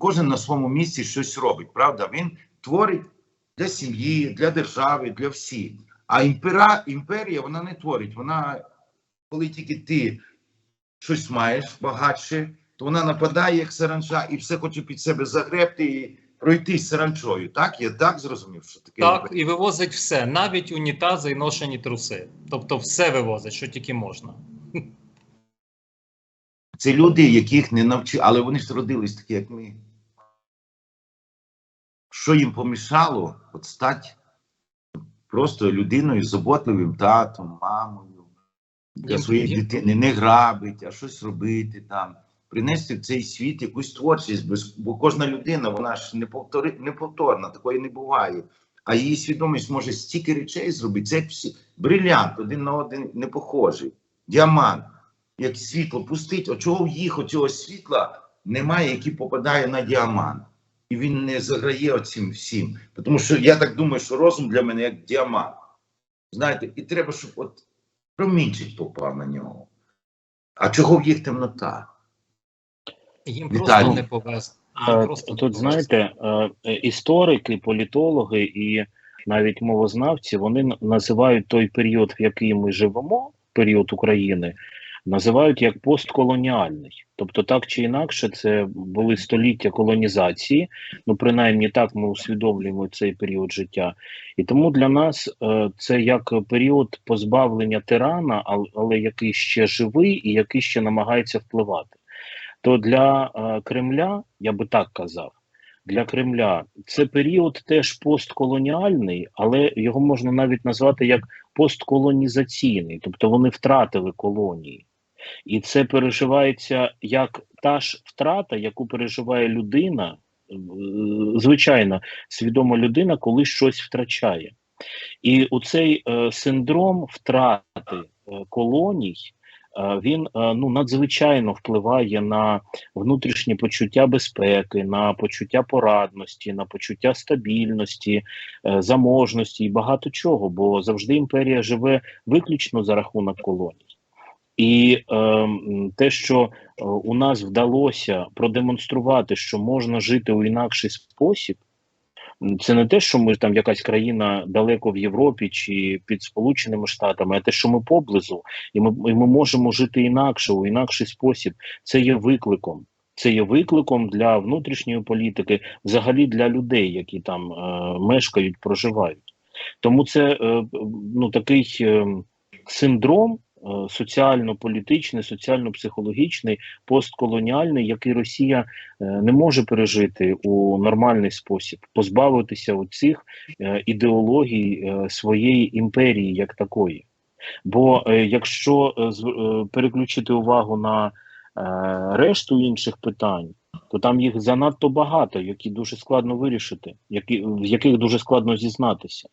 кожен на своєму місці щось робить. Правда, він творить для сім'ї, для держави, для всіх. А імпера, імперія вона не творить. Вона, коли тільки ти щось маєш багатше, то вона нападає як саранча і все хоче під себе загребти і пройтись саранчою. Так? Я так зрозумів, що таке Так, імперія. і вивозить все, навіть унітази і ношені труси. Тобто все вивозить, що тільки можна. Це люди, яких не навчили, але вони ж родились такі, як ми. Що їм помішало от стати просто людиною, заботливим татом, мамою, для своєї дитини, не грабить, а щось робити там, принести в цей світ якусь творчість, бо, кожна людина, вона ж не повтори, неповторна, такої не буває. А її свідомість може стільки речей зробити. Це всі брилянт, один на один не похожий, діамант як світло пустить, от чого їх оцього світла немає, який попадає на діамант. І він не заграє оцим всім. Тому що я так думаю, що розум для мене як діамант. Знаєте, і треба, щоб от промінчик попав на нього. А чого в їх темнота? Їм Віталій. просто не повезло. Е, просто Тут знаєте, е, історики, політологи і навіть мовознавці вони називають той період, в який ми живемо, період України, називають як постколоніальний. Тобто, так чи інакше, це були століття колонізації. Ну, принаймні так ми усвідомлюємо цей період життя. І тому для нас е, це як період позбавлення тирана, але, який ще живий і який ще намагається впливати. То для е, Кремля, я би так казав, для Кремля це період теж постколоніальний, але його можна навіть назвати як постколонізаційний, тобто вони втратили колонії. І це переживається як та ж втрата, яку переживає людина, е, звичайна свідома людина, коли щось втрачає. І у цей е, синдром втрати е, колоній е, він е, ну надзвичайно впливає на внутрішнє почуття безпеки, на почуття порадності, на почуття стабільності, е, заможності і багато чого, бо завжди імперія живе виключно за рахунок колоній. І е, те, що е, у нас вдалося продемонструвати, що можна жити у інакший спосіб, це не те, що ми там якась країна далеко в Європі чи під Сполученими Штатами, а те, що ми поблизу, і ми, і ми можемо жити інакше, у інакший спосіб. Це є викликом. Це є викликом для внутрішньої політики, взагалі для людей, які там е, мешкають, проживають. Тому це е, ну такий е, синдром соціально-політичний, соціально-психологічний, постколоніальний, який Росія е, не може пережити у нормальний спосіб, позбавитися цих е, ідеологій е, своєї імперії як такої. Бо е, якщо е, е, переключити увагу на е, решту інших питань, то там їх занадто багато, які дуже складно вирішити, які, в яких дуже складно зізнатися.